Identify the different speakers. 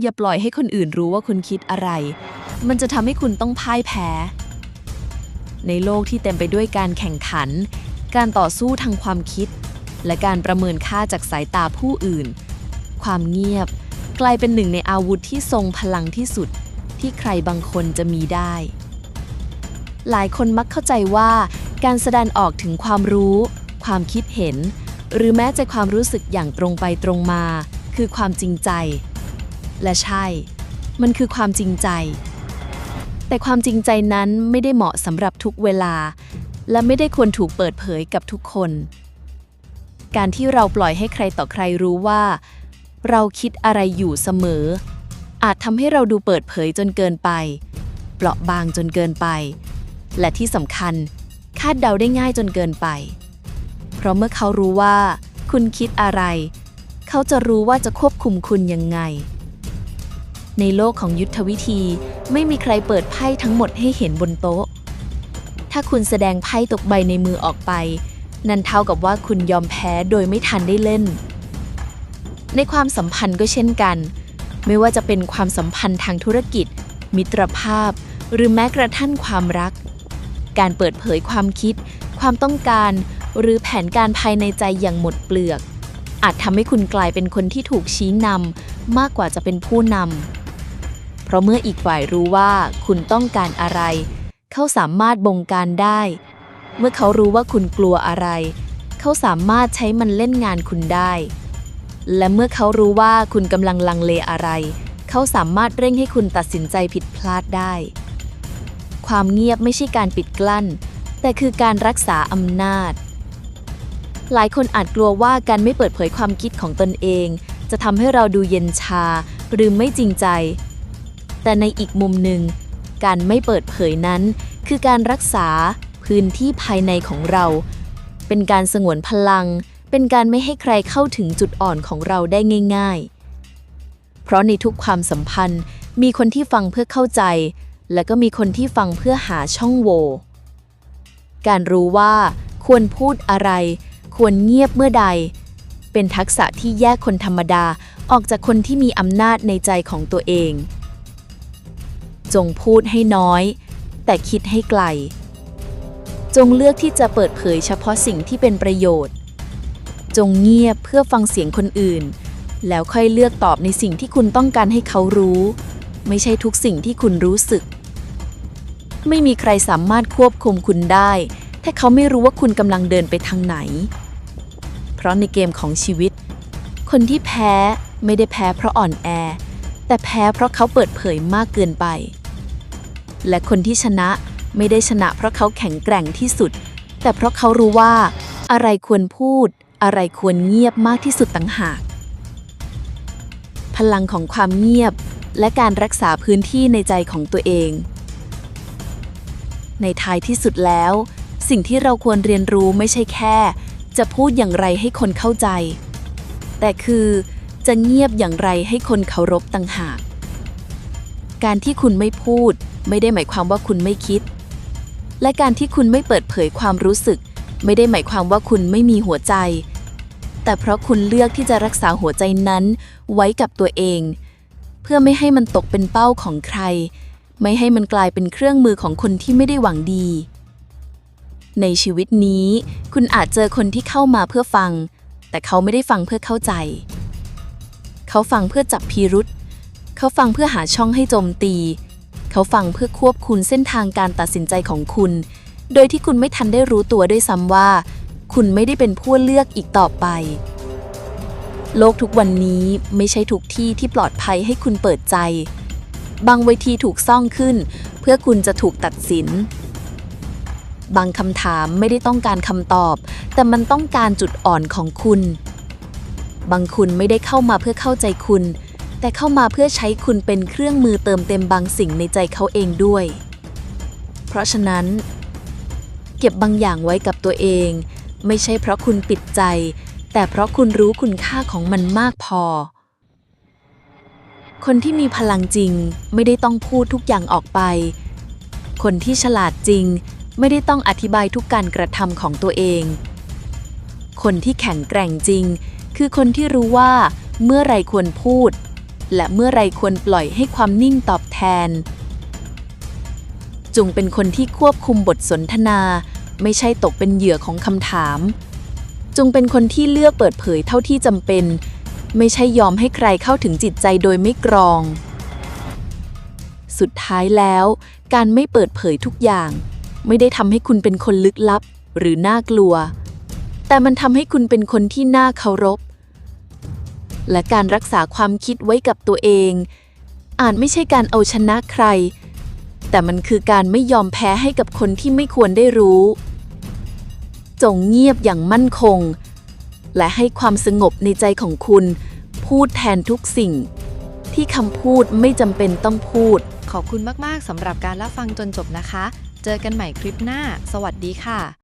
Speaker 1: อย่าปล่อยให้คนอื่นรู้ว่าคุณคิดอะไร มันจะทำให้คุณต้องพ่ายแพ้ ในโลกที่เต็มไปด้วยการแข่งขัน การต่อสู้ทางความคิด และการประเมินค่าจากสายตาผู้อื่น ความเงียบกลายเป็นหนึ่งในอาวุธที่ทรงพลังที่สุด ที่ใครบางคนจะมีได้ หลายคนมักเข้าใจว่าการแสดงออกถึงความรู้ ความคิดเห็น หรือแม้แต่ความรู้สึกอย่างตรงไปตรงมา คือความจริงใจ และใช่ มันคือความจริงใจ แต่ความจริงใจนั้นไม่ได้เหมาะสำหรับทุกเวลา และไม่ได้ควรถูกเปิดเผยกับทุกคน การที่เราปล่อยให้ใครต่อใครรู้ว่า เราคิดอะไรอยู่เสมอ อาจทำให้เราดูเปิดเผยจนเกินไป เปราะบางจนเกินไป และที่สำคัญ คาดเดาได้ง่ายจนเกินไป เพราะเมื่อเขารู้ว่า คุณคิดอะไร เขาจะรู้ว่าจะควบคุมคุณยังไง ในโลกของยุทธวิธีไม่มีใครเปิดไพ่ทั้งหมดให้เห็นบนโต๊ะ ถ้าคุณแสดงไพ่ตกใบในมือออกไป นั่นเท่ากับว่าคุณยอมแพ้โดยไม่ทันได้เล่น ในความสัมพันธ์ก็เช่นกัน ไม่ว่าจะเป็นความสัมพันธ์ทางธุรกิจ มิตรภาพ หรือแม้กระทั่งความรัก การเปิดเผยความคิด ความต้องการ หรือแผนการภายในใจอย่างหมดเปลือกอาจทำให้คุณกลายเป็นคนที่ถูกชี้นำมากกว่าจะเป็นผู้นำ เพราะเมื่ออีกฝ่ายรู้ว่าคุณต้องการอะไร เขาสามารถบงการได้ เมื่อเขารู้ว่าคุณกลัวอะไร เขาสามารถใช้มันเล่นงานคุณได้ และเมื่อเขารู้ว่าคุณกำลังลังเลอะไร เขาสามารถเร่งให้คุณตัดสินใจผิดพลาดได้ ความเงียบไม่ใช่การปิดกลั้น แต่คือการรักษาอำนาจ หลายคนอาจกลัวว่าการไม่เปิดเผยความคิดของตนเอง จะทำให้เราดูเย็นชาหรือไม่จริงใจ แต่ในอีกมุมหนึ่ง การไม่เปิดเผยนั้น คือการรักษาพื้นที่ภายในของเรา เป็นการสงวนพลัง เป็นการไม่ให้ใครเข้าถึงจุดอ่อนของเราได้ง่าย ๆ เพราะในทุกความสัมพันธ์มีคนที่ฟังเพื่อเข้าใจ และก็มีคนที่ฟังเพื่อหาช่องโหว่การรู้ว่าควรพูดอะไร ควรเงียบเมื่อใด เป็นทักษะที่แยกคนธรรมดาออกจากคนที่มีอำนาจในใจของตัวเอง จงพูดให้น้อย แต่คิดให้ไกล จงเลือกที่จะเปิดเผยเฉพาะสิ่งที่เป็นประโยชน์ จงเงียบเพื่อฟังเสียงคนอื่น แล้วค่อยเลือกตอบในสิ่งที่คุณต้องการให้เขารู้ ไม่ใช่ทุกสิ่งที่คุณรู้สึก ไม่มีใครสามารถควบคุมคุณได้ ถ้าเขาไม่รู้ว่าคุณกำลังเดินไปทางไหน เพราะในเกมของชีวิต คนที่แพ้ไม่ได้แพ้เพราะอ่อนแอแต่แพ้เพราะเขาเปิดเผยมากเกินไป และคนที่ชนะไม่ได้ชนะเพราะเขาแข็งแกร่งที่สุด แต่เพราะเขารู้ว่า อะไรควรพูด อะไรควรเงียบมากที่สุดต่างหาก พลังของความเงียบและการรักษาพื้นที่ในใจของตัวเอง ในท้ายที่สุดแล้ว สิ่งที่เราควรเรียนรู้ไม่ใช่แค่ จะพูดอย่างไรให้คนเข้าใจ แต่คือจะเงียบอย่างไรให้คนเคารพต่างหาก การที่คุณไม่พูด ไม่ได้หมายความว่าคุณไม่คิด และการที่คุณไม่เปิดเผยความรู้สึก ไม่ได้หมายความว่าคุณไม่มีหัวใจ แต่เพราะคุณเลือกที่จะรักษาหัวใจนั้น ไว้กับตัวเอง เพื่อไม่ให้มันตกเป็นเป้าของใคร ไม่ให้มันกลายเป็นเครื่องมือของคนที่ไม่ได้หวังดี ในชีวิตนี้ คุณอาจเจอคนที่เข้ามาเพื่อฟัง แต่เขาไม่ได้ฟังเพื่อเข้าใจ เขาฟังเพื่อจับพิรุษ เขาฟังเพื่อหาช่องให้โจมตี เขาฟังเพื่อควบคุมเส้นทางการตัดสินใจของคุณ โดยที่คุณไม่ทันได้รู้ตัวด้วยซ้ำว่า คุณไม่ได้เป็นผู้เลือกอีกต่อไป โลกทุกวันนี้ไม่ใช่ทุกที่ที่ปลอดภัยให้คุณเปิดใจ บางเวทีถูกซ่องขึ้น เพื่อคุณจะถูกตัดสิน บางคำถามไม่ได้ต้องการคำตอบ แต่มันต้องการจุดอ่อนของคุณ บางคุณไม่ได้เข้ามาเพื่อเข้าใจคุณ แต่เข้ามาเพื่อใช้คุณเป็นเครื่องมือเติมเต็มบางสิ่งในใจเขาเองด้วย เพราะฉะนั้น เก็บบางอย่างไว้กับตัวเอง ไม่ใช่เพราะคุณปิดใจ แต่เพราะคุณรู้คุณค่าของมันมากพอ คนที่มีพลังจริงไม่ได้ต้องพูดทุกอย่างออกไป คนที่ฉลาดจริงไม่ได้ต้องอธิบายทุกการกระทำของตัวเอง คนที่แข็งแกร่งจริง คือคนที่รู้ว่าเมื่อไรควรพูด และเมื่อไรควรปล่อยให้ความนิ่งตอบแทน จุงเป็นคนที่ควบคุมบทสนทนา ไม่ใช่ตกเป็นเหยื่อของคำถาม จุงเป็นคนที่เลือกเปิดเผยเท่าที่จำเป็น ไม่ใช่ยอมให้ใครเข้าถึงจิตใจโดยไม่กรอง สุดท้ายแล้ว การไม่เปิดเผยทุกอย่าง ไม่ได้ทำให้คุณเป็นคนลึกลับ หรือน่ากลัว แต่มันทำให้คุณเป็นคนที่น่าเคารพ และการรักษาความคิดไว้กับตัวเอง อาจไม่ใช่การเอาชนะใคร แต่มันคือการไม่ยอมแพ้ให้กับคนที่ไม่ควรได้รู้ จงเงียบอย่างมั่นคง และให้ความสงบในใจของคุณ พูดแทนทุกสิ่ง ที่คำพูดไม่จำเป็นต้องพูด
Speaker 2: ขอบคุณมาก ๆสำหรับการรับฟังจนจบนะคะ เจอกันใหม่คลิปหน้า สวัสดีค่ะ